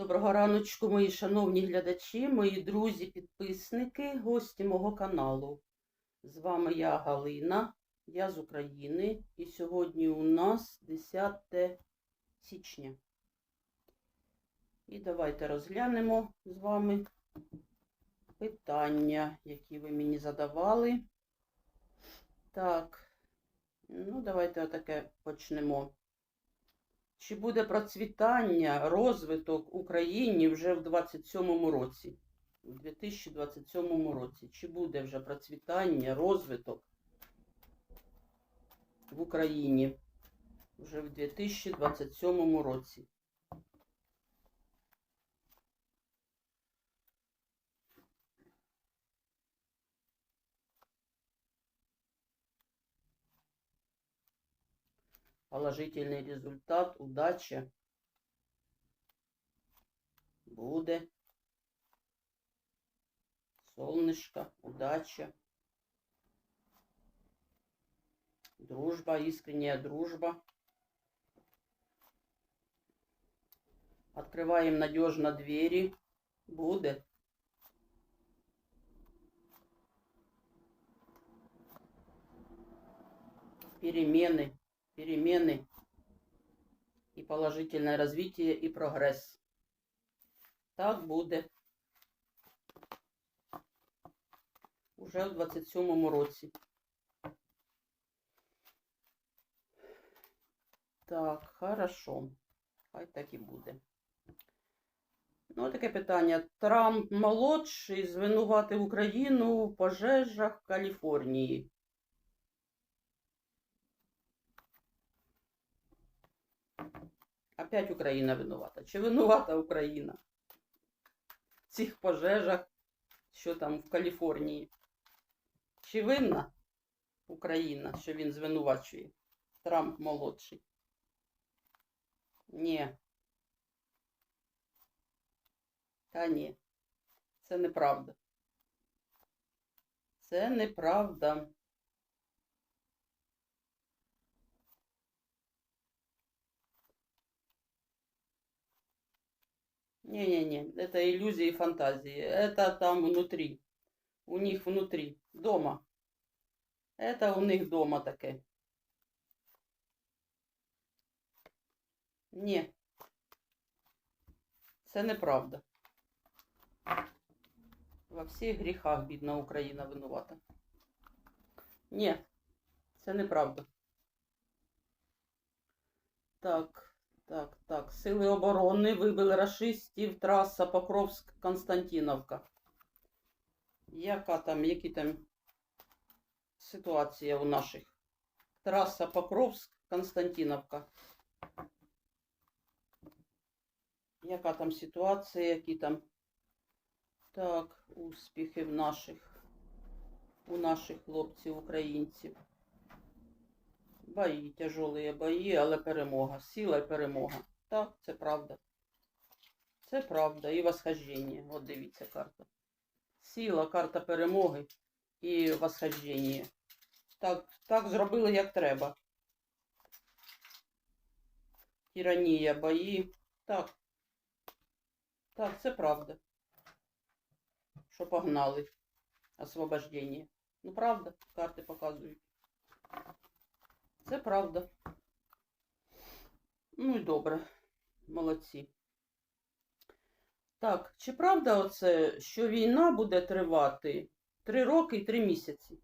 Доброго раночку, мої шановні глядачі, мої друзі, підписники, гості мого каналу. З вами я Галина, я з України, і сьогодні у нас 10 січня. І давайте розглянемо з вами питання, які ви мені задавали. Так, ну давайте отаке почнемо. Чи буде процвітання, розвиток Україні вже в 27-му році? У 2027 році. Чи буде вже процвітання, розвиток в Україні вже в 2027 році? Положительный результат, удача буде. Солнышко, удача. Дружба, искренняя дружба. Открываем надежно двери. Буде. Перемены перемены и положительное развитие и прогресс. Так буде уже в 27-му році. Так, хорошо. Хай так і буде. Ну, таке питання. Трамп молодший звинуватив Україну в пожежах Каліфорнії. Опять Україна винувата. Чи винувата Україна? В цих пожежах, що там в Каліфорнії? Чи винна Україна, що він звинувачує? Трамп молодший? Ні. Та ні. Це неправда. Це неправда. Не-не-не, это иллюзии и фантазии. Это там внутри. У них внутри. Дома. Это у них дома таке. Ні. Це неправда. Во всіх гріхах бідна Україна винувата. Ні, це неправда. Так. Так, так. Сили оборони вибили рашистів траса Покровськ-Константіновка. Яка там, які там ситуація у наших? Траса Покровськ-Константіновка. Яка там ситуація, які там так, успіхи в наших, у наших хлопців, українців. Бої, тяжелі бої, але перемога. Сила і перемога. Так, це правда. Це правда. І восхождення. От дивіться карта. Сила, карта перемоги і восхождення. Так, так зробили, як треба. Тиранія, бої. Так. Так, це правда. Що погнали. Освобождення. Ну, правда, карти показують. Це правда. Ну і добре, молодці. Так, чи правда оце, що війна буде тривати три роки і три місяці?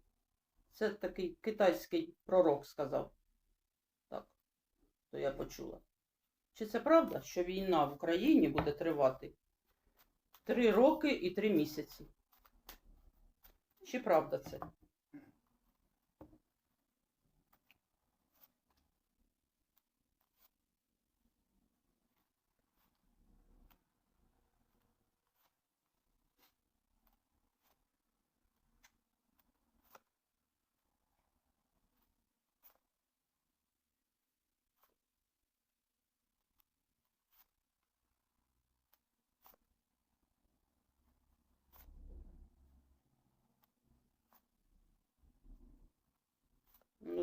Це такий китайський пророк сказав. Так, то я почула. Чи це правда, що війна в Україні буде тривати три роки і три місяці? Чи правда це?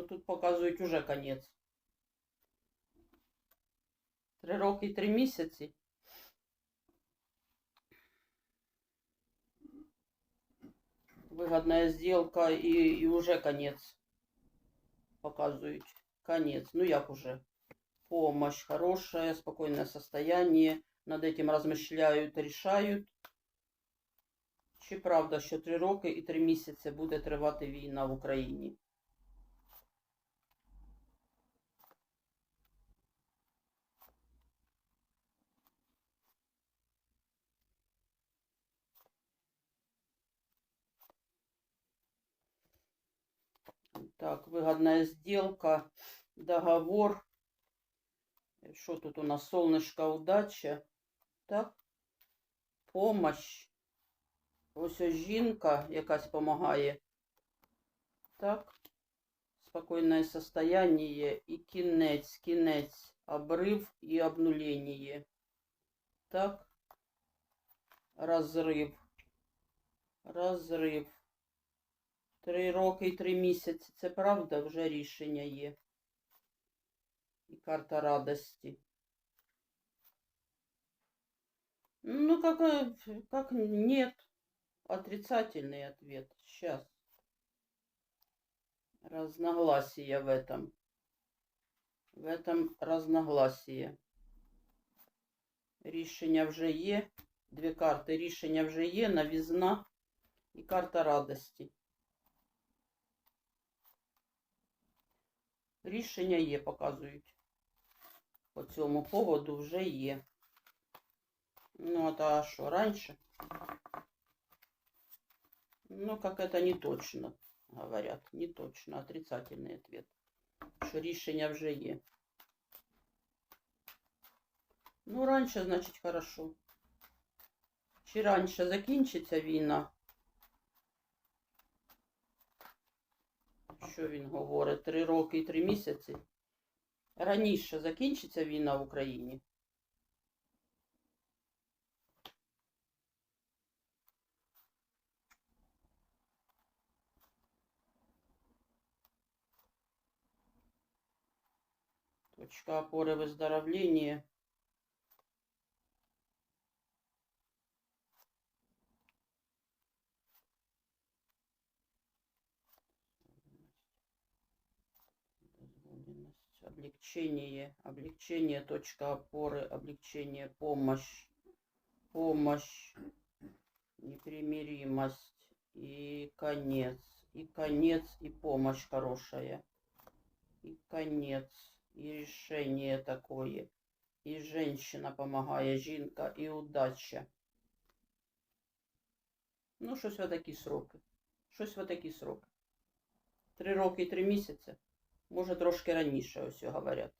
тут показують уже конец. Три роки і три місяці. Вигодна сделка і, і уже конец. Показують. Конец. Ну як уже? Помощь хорошая, спокойное состояние. Над этим размышляют, решают. Чи правда, що три роки і три місяці буде тривати війна в Україні? Так, выгодная сделка, договор. Что тут у нас? Солнышко, удача. Так. Помощь. Ось жінка якась допомагає. Так. Спокійне состояние і кінець, кінець, обрив і обнулення. Так. Розрив. Розрив. Три роки і три місяці. Це правда, вже рішення є. І карта радості. Ну, как, э, как нет. Отрицательный ответ. Сейчас. Разногласия в этом. В этом разногласия. Рішення вже є. Дві карти. Рішення вже є. Новізна і карта радості. Рішення є, показують. По цьому поводу вже є. Ну, это а что, раньше? Ну, как это не точно, говорят. Не точно. Отрицательный ответ. Що рішення вже є. Ну, раніше, значить, хорошо. Чи раніше закінчиться війна? Що він говорить? Три роки і три місяці? Раніше закінчиться війна в Україні? Точка опоры выздоровления. Облегчение, облегчение, точка опоры, облегчение, помощь, помощь, непримиримость и конец, и конец, и помощь хорошая, и конец. і рішення такое, і женщина помагає, жінка, і удача. Ну, щось в такі сроки. Щось в такі сроки. Три роки і три місяці. Може, трошки раніше, ось говорять.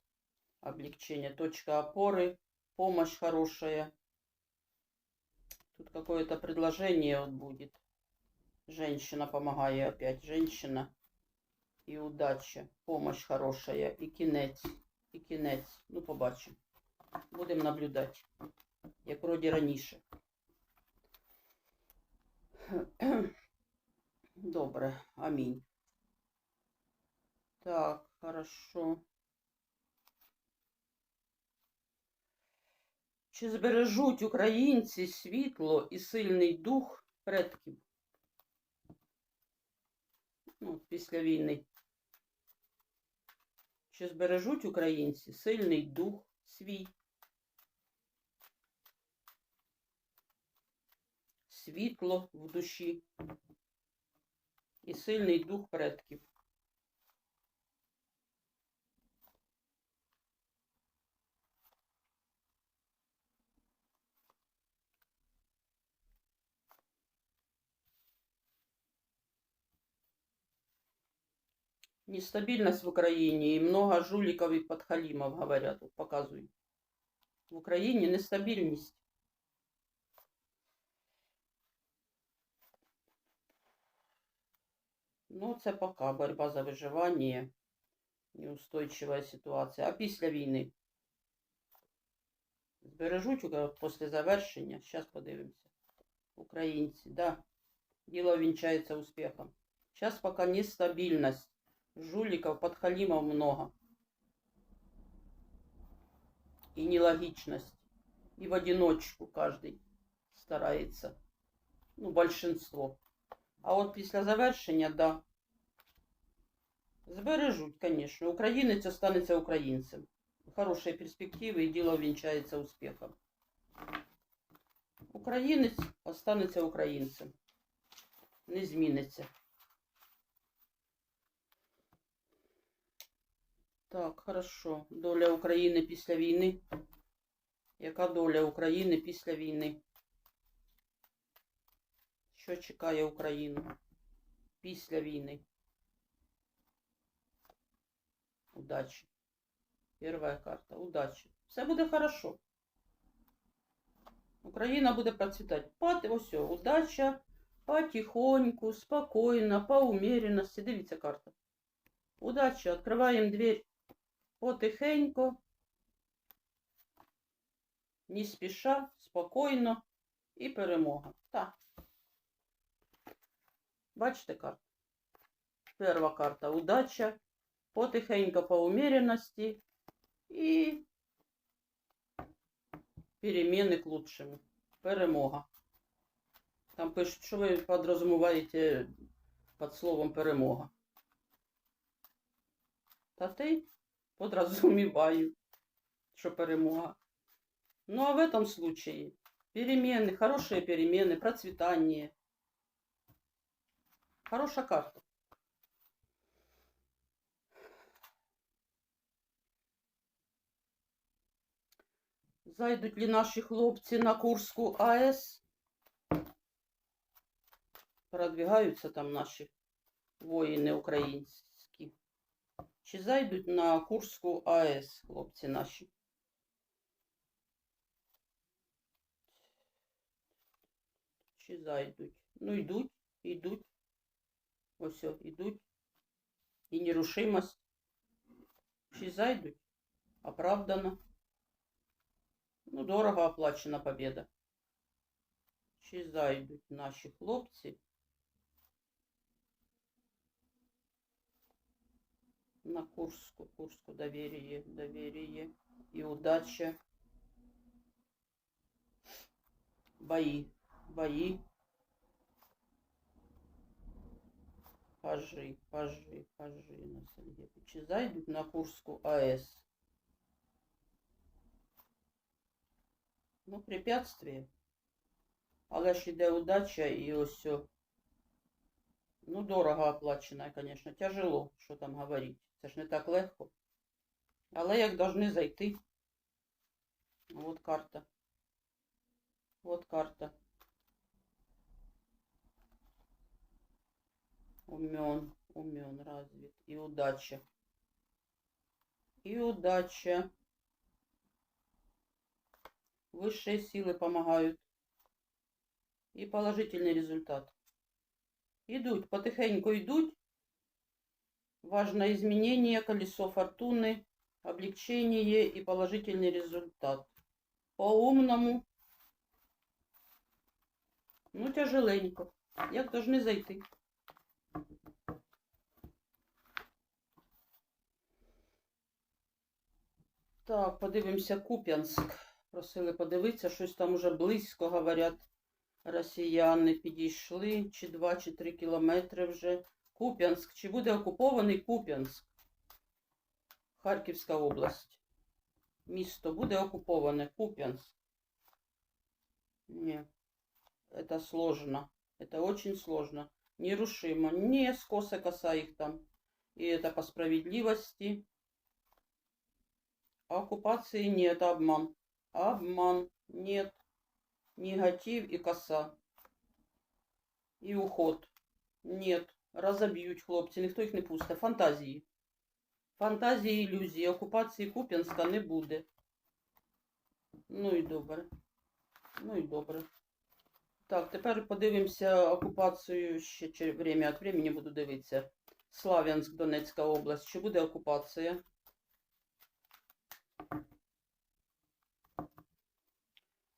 Облегчение, точка опоры, помощь хорошая. Тут какое-то предложение вот будет. Женщина помогает опять. Женщина і удача, помощь хорошая, і кінець, і кінець. Ну, побачимо. Будемо наблюдати, як вроді раніше. Добре, амінь. Так, Хорошо. Чи збережуть українці світло і сильний дух предків? Ну, після війни. Чи збережуть українці сильний дух свій, світло в душі і сильний дух предків. Нестабильность в Украине и много жуликов и подхалимов, говорят, вот показывают. В Украине нестабильность. Ну, це пока борьба за виживання, неустойчива ситуація. А після війни збережуть після завершення. Зараз подивимося. Українці, да. Діло вінчається успіхом. Зараз пока нестабильность. Жуликов, подхалимов много. И нелогичность. И в одиночку каждый старается. Ну, большинство. А от після завершення, да. Збережуть, звісно. Українець останеться українцем. Хороші перспективи і діло вінчається успіхом. Українець останеться українцем. Не зміниться. Так, хорошо. Доля України після війни. Яка доля України після війни? Що чекає Україну після війни? Удачі. Перша карта. Удачі. Все буде хорошо. Україна буде процвітати. Пат, ось, удача, потихоньку, спокійно, по умеренности. Дивіться карта. Удача. Відкриваємо дверь потихеньку, не спіша, спокійно і перемога. Так. Бачите карту? Перша карта удача, потихеньку по умеренности і переміни к лучшему. Перемога. Там пишуть, що ви підрозуміваєте під словом перемога. Та ти подразумеваю, что перемога. Ну а в этом случае перемены, хорошие перемены, процветание. Хорошая карта. Зайдуть ли наші хлопці на Курську АЕС? Продвигаються там наші воїни українські. Чи зайдуть на Курську АЕС, хлопці наші? Чи зайдуть? Ну, йдуть, йдуть. Ось, о, йдуть. І нерушимость. Чи зайдуть? Оправдано. Ну, дорого оплачена победа. Чи зайдуть наші хлопці на Курску, Курску доверие, доверие и удача. Бои, бои. Пажи, пажи, пажи на Сергія. Чи зайдуть на Курську АЕС? Ну, препятствие. Але ж іде удача і ось. о. Ну, дорого оплачена, конечно. Тяжело, що там говорити. Це ж не так легко. Але як должны зайти. Вот карта. Вот карта. Умен, умен, развит. И удача. И удача. Высшие силы помогают. И положительный результат. Идут, потихоньку идут. Важное изменение, колесо фортуны, облегчение и положительный результат. По-умному. Ну, тяжеленько. Як должны зайти? Так, подивимося Куп'янськ. Просили подивитися, щось там уже близько, говорять, росіяни підійшли, чи 2, чи 3 кілометри вже. Куп'янськ. Чи буде окупований Куп'янськ? Харківська область. Місто буде окуповане. Куп'янськ. Ні. Это сложно. Это очень сложно. Нерушимо. Не скоса коса их там. И это по справедливости. А оккупации нет, обман. Обман. Нет. Негатив и коса. І уход. Нет. Розоб'ють хлопці, ніхто їх не пустить. Фантазії. Фантазії, ілюзії. Окупації Куп'янська не буде. Ну і добре. Ну і добре. Так, тепер подивимося окупацію ще чи время від времени буду дивитися. Слав'янськ, Донецька область. Чи буде окупація?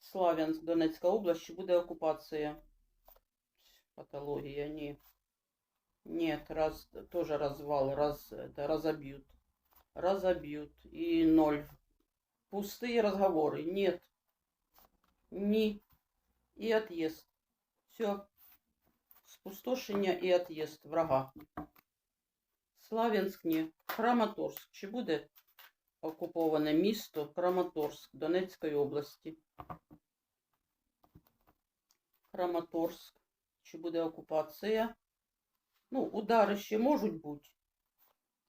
Слав'янськ, Донецька область. Чи буде окупація? Патологія, ні. Нет, раз, тоже развал, раз, это разобьют. Разобьют. И ноль. Пустые разговоры. Нет. Ни. И отъезд. Все. Пустошення і от'їзд врага. Славянськ ні. Краматорськ. Чи буде окуповане місто Краматорськ Донецької області? Краматорськ. Чи буде окупація? Ну, удари ще можуть бути.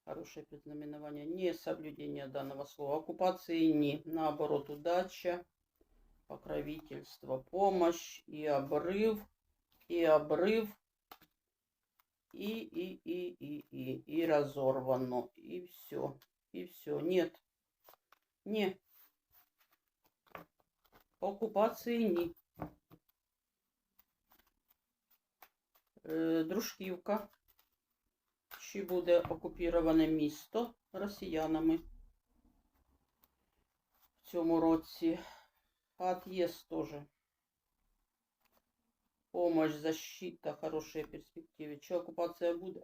Хорошее предзнаменование. Не соблюдение данного слова. Оккупации не. Наоборот, удача, покровительство, помощь и обрыв, и обрыв, и, и, и, и, и, и разорвано, и все, и все. Нет, не. Оккупации не. Дружківка. Чи буде окупіроване місто росіянами в цьому році? Отъезд тоже. Помощь, защита, хорошие перспективи. Чи окупація буде?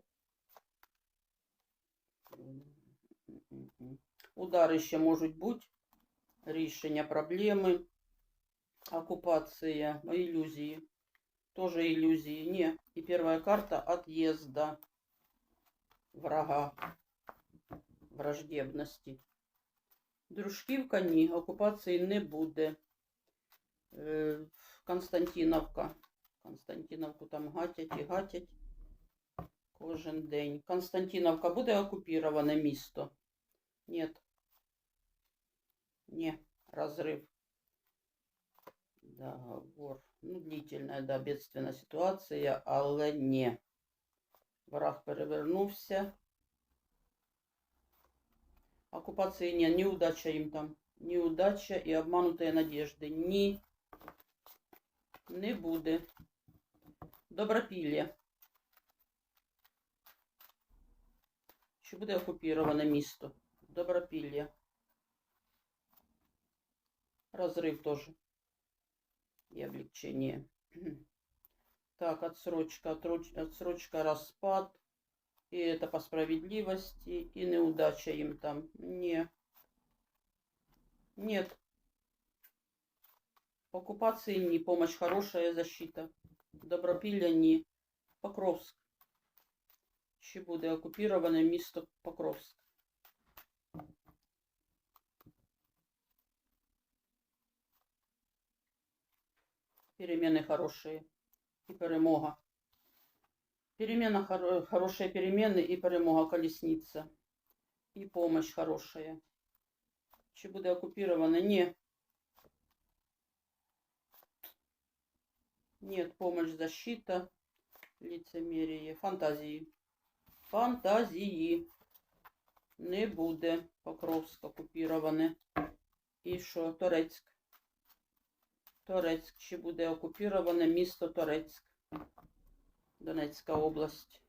Удари ще можуть бути. Рішення проблеми. Оккупація, иллюзии. Тоже иллюзии. Не. И первая карта отъезда врага, враждебності. Дружківка ні, окупації не буде. Е, Константиновка. Константиновку там гатять і гатять кожен день. Константиновка буде окупіроване місто? Ні. Ні, розрив. Договор. Ну, длительная, да, бедственна ситуація, але ні. Враг перевернувся. Оккупации нет, неудача им там. Неудача и обманутые надежды. Ні. Не буде. Добропілля. Чи буде окупіроване місто? Добропілля. Розрив теж. І облегчення. Так, отсрочка, отроч- отсрочка, распад. И это по справедливости, и неудача им там. Не. Нет. Оккупации не. Помощь хорошая защита. Добропілля ні. Покровск. Чи буде оккупироване місто Покровск. Перемены хорошие. І перемога. Перемена, хоро- хорошие перемены и перемога колесница. И помощь хорошая. Чи буде оккупировано? Не. Нет, помощь, защита, лицемерие, фантазии. Фантазії. Не буде Покровськ окупіроване. І що? Торецьк. Торецьк. Чи буде окупіроване місто Торецьк? Донецкая область.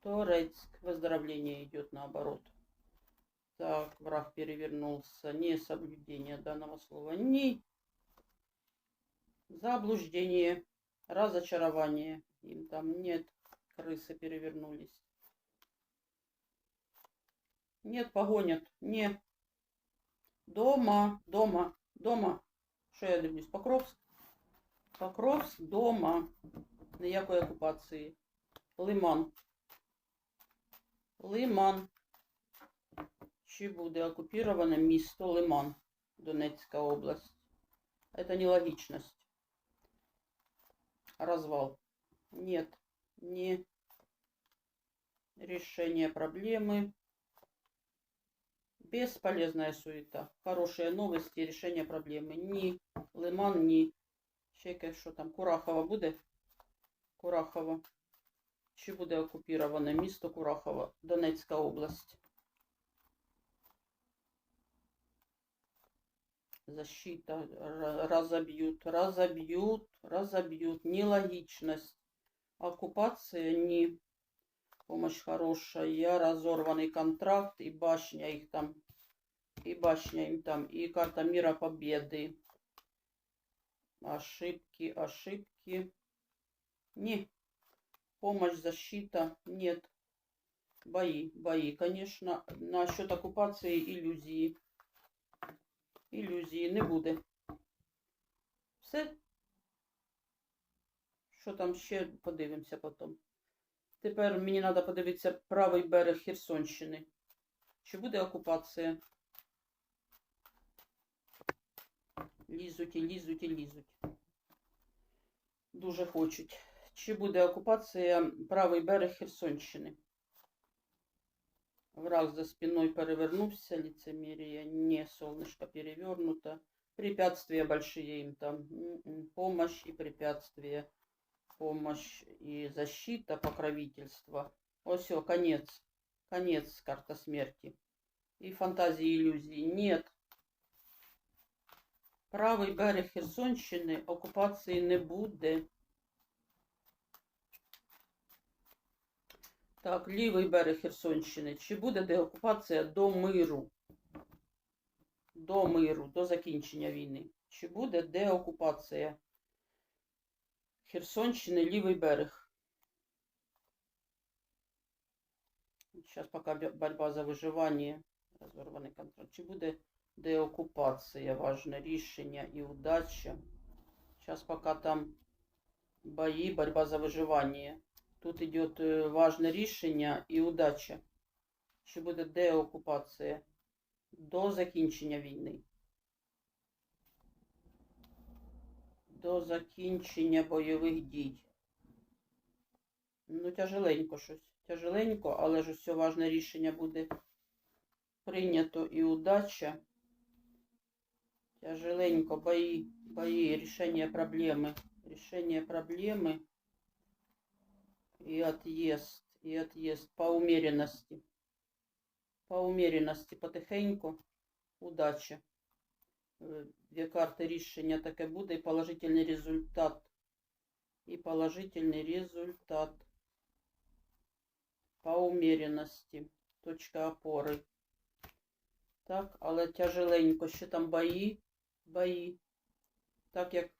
Торецк. Выздоровление идет наоборот. Так, враг перевернулся. Не соблюдение данного слова. Не. Заблуждение. Разочарование. Им там нет. Крысы перевернулись. Нет, погонят. Не. Дома, дома, дома. Що я дивлюсь? Покровськ. Покровськ дома. Ніякої окупації. Лиман. Лиман. Чи буде оккупировано місто Лиман, Донецька область? Это нелогичность. Развал. Нет. Не. Решение проблемы. Бесполезная суета. Хорошие новости, решение проблемы. Ні. Лиман, ні. Ще що там, Курахова буде? Курахова. Чи буде окупіроване місто Курахова, Донецька область? Защита. Разобьют, разобьют, разобьют. Нелогичность. Оккупация не. Помощь хорошая. Разорванный контракт и башня их там. И башня им там. И карта мира победы. Ошибки, ошибки. Не. Помощь, защита. Нет. Бои, бои, конечно. Насчет оккупации иллюзии. Ілюзії не буде. Все. Що там ще подивимося потім. Тепер мені треба подивитися правий берег Херсонщини. Чи буде окупація? Лізуть і лізуть і лізуть. Дуже хочуть. Чи буде окупація правий берег Херсонщини? Враг за спиной перевернувся, лицемерие, не, солнышко перевернуто. Препятствия большие им там. М-м, Помощь и препятствия. Помощь и защита, покровительство. О, все, конец. Конец, карта смерти. И фантазии, иллюзии. Нет. Правий берег Херсонщини окупації не буде. Так, лівий берег Херсонщини. Чи буде деокупація до миру? До миру, до закінчення війни. Чи буде деокупація Херсонщини, лівий берег? Зараз поки боротьба за виживання, розорваний контракт. Чи буде деокупація? Важне рішення і удача. Зараз поки там бої, боротьба за виживання. Тут идет е, важне рішення і удача. Чи буде деокупація до закінчення війни? До закінчення бойових дій. Ну, тяжеленько щось. Тяжеленько, але ж все важне рішення буде прийнято і удача. Тяжеленько, бої, бої, рішення проблеми. Рішення проблеми. И отъезд, и отъезд по умеренности. По умеренности потихеньку. Удача. Е, Дві карти рішення таке буде і положительний результат. І положительний результат. По умеренности. Точка опори. Так, але тяжеленько. Ще там бої. Бої. Так як,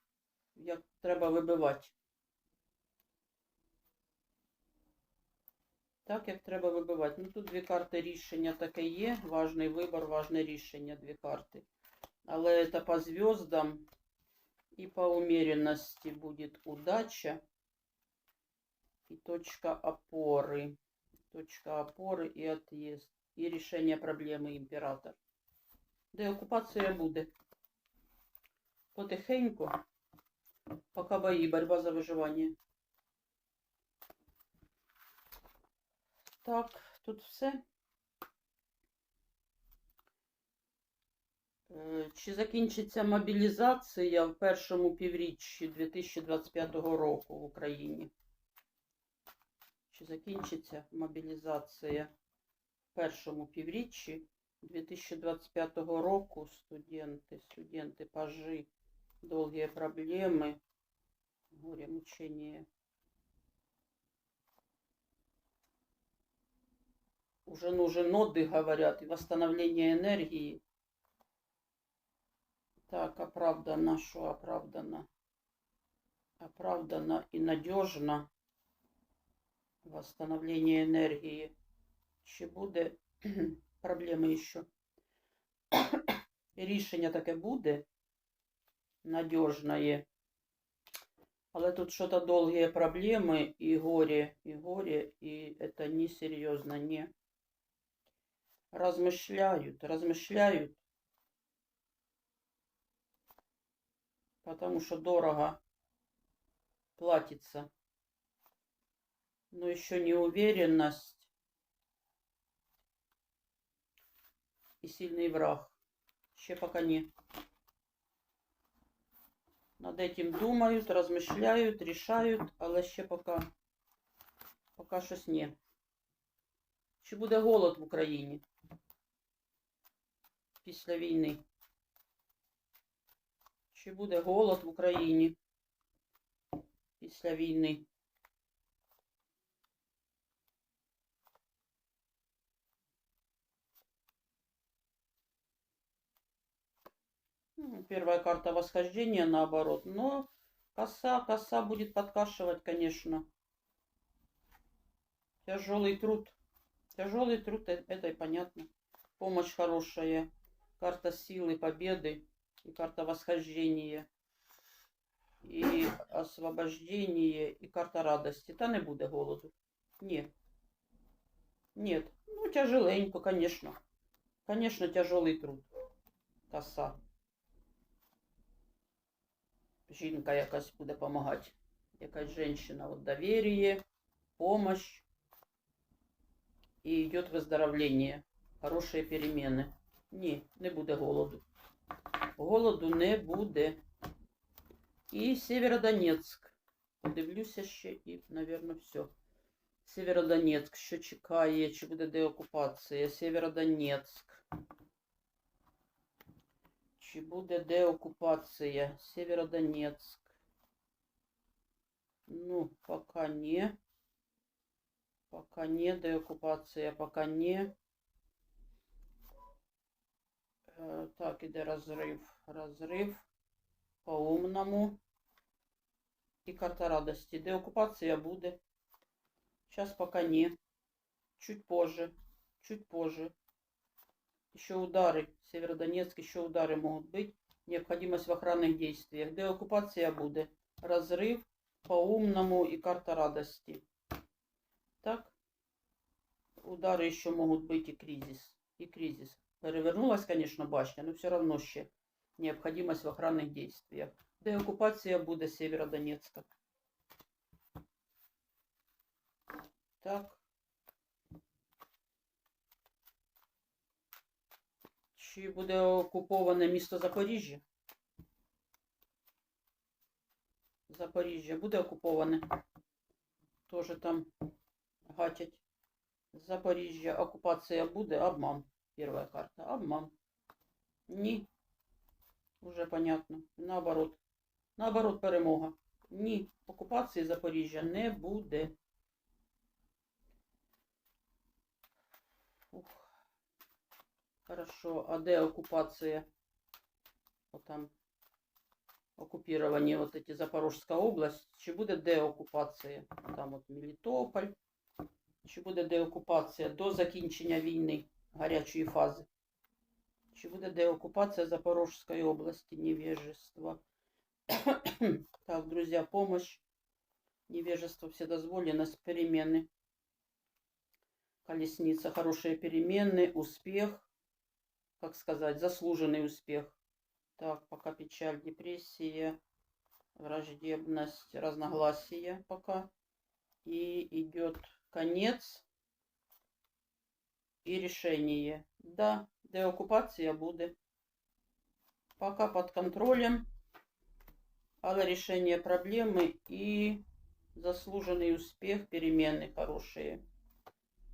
як треба вибивати. Так, як треба вибивати. Ну, тут дві карти рішення таке є. Важний вибор, важне рішення, дві карти. Але це по зв'яздам і по умеренности буде удача і точка опори. Точка опори і отъезд. І рішення проблеми імператор. Деокупація буде. Потихеньку. Поки бої, борьба за виживання. Так, тут все. Е, Чи закінчиться мобілізація в першому півріччі 2025 року в Україні? Чи закінчиться мобілізація в першому півріччі 2025 року? Студенти, студенти, пажи, довгі проблеми, горе, мучення. уже нужен отдых, говорят, и восстановление энергии. Так, оправдано, что оправдано? Оправдано и надежно восстановление энергии. Чи буде проблеми ще? Рішення таке буде Надежное. Але тут что-то долгие проблемы и горе, и горе, и это несерьезно, не. Размышляют, размышляют. Потому что дорого платится. Но еще неуверенность и сильный враг. Ще пока не. Над этим думають, розмишляють, рішають, але ще поки, поки щось не. Чи буде голод в Україні після війни? Чи буде голод в Україні після війни? Первая карта восхождения наоборот. Но коса, коса будет подкашивать, конечно. Тяжелый труд. Тяжелый труд, э- это и понятно. Помощь хорошая. Карта силы, победы и карта восхождения. і освобождення, і карта радості. Та не буде голоду. Ні. Ні. Ну, тяжеленько, конечно. Конечно, тяжелий труд. Коса. Жінка якась буде допомагати. Якась жінка. От доверие, помощь. І йде виздоровлення. Хороші переміни. Ні, не буде голоду. Голоду не буде. І Сєвєродонецьк. Подивлюся ще і, мабуть, все. Сєвєродонецьк, що чекає, чи буде деокупація. Сєвєродонецьк. Чи буде деокупація? Сєвєродонецьк. Ну, пока не. Пока не деокупація, пока не. Е, Так, іде розрив. Розрив по-умному. І карта радості. Деокупація буде. Сейчас пока не. Чуть позже. Чуть позже. Еще удары. Северодонецк, еще удары могут быть. Необходимость в охранных действиях. Деоккупация будет. Разрыв по-умному и карта радости. Так. Удары еще могут быть и кризис. И кризис. Перевернулась, конечно, башня, но все равно ще необходимость в охранных действиях. Деоккупация будет Северодонецка. Так. Чи буде окуповане місто Запоріжжя? Запоріжжя буде окуповане. Тоже там гатять. Запоріжжя. Окупація буде. Обман. Перша карта. Обман. Ні. Уже понятно. Наоборот. Наоборот, перемога. Ні. Окупації Запоріжжя не буде. Хорошо. А де оккупация? Вот там оккупирование вот эти Запорожская область. Чи буде деокупація? Там от Мелітополь. Чи буде деокупація до закінчення війни гарячої фази? Чи буде деокупація Запорожской области? Невежество. так, друзья, помощь. Невежество, вседозволенность, перемены. Колесница, хорошие перемены, успех, как сказать, заслуженный успех. Так, пока печаль, депрессия, враждебность, разногласия пока. И идет конец и решение. Да, деоккупация будет. Пока под контролем, але решение проблемы и заслуженный успех, перемены хорошие.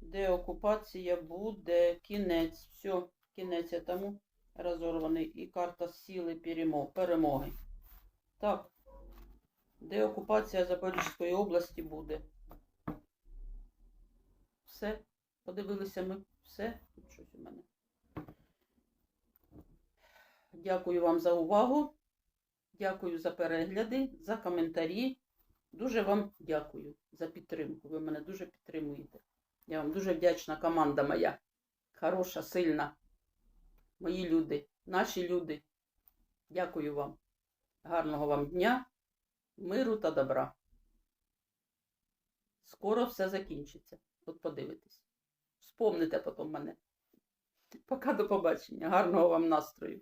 Деокупація буде кінець. Все, кінець тому розорваний. І карта перемог, перемоги. Так. Деокупація Запорізької області буде. Все. Подивилися ми. Все. Тут щось у мене. Дякую вам за увагу. Дякую за перегляди, за коментарі. Дуже вам дякую за підтримку. Ви мене дуже підтримуєте. Я вам дуже вдячна команда моя. Хороша, сильна. Мої люди, наші люди. Дякую вам. Гарного вам дня, миру та добра. Скоро все закінчиться. От подивитесь. Вспомните потім мене. Пока до побачення. Гарного вам настрою.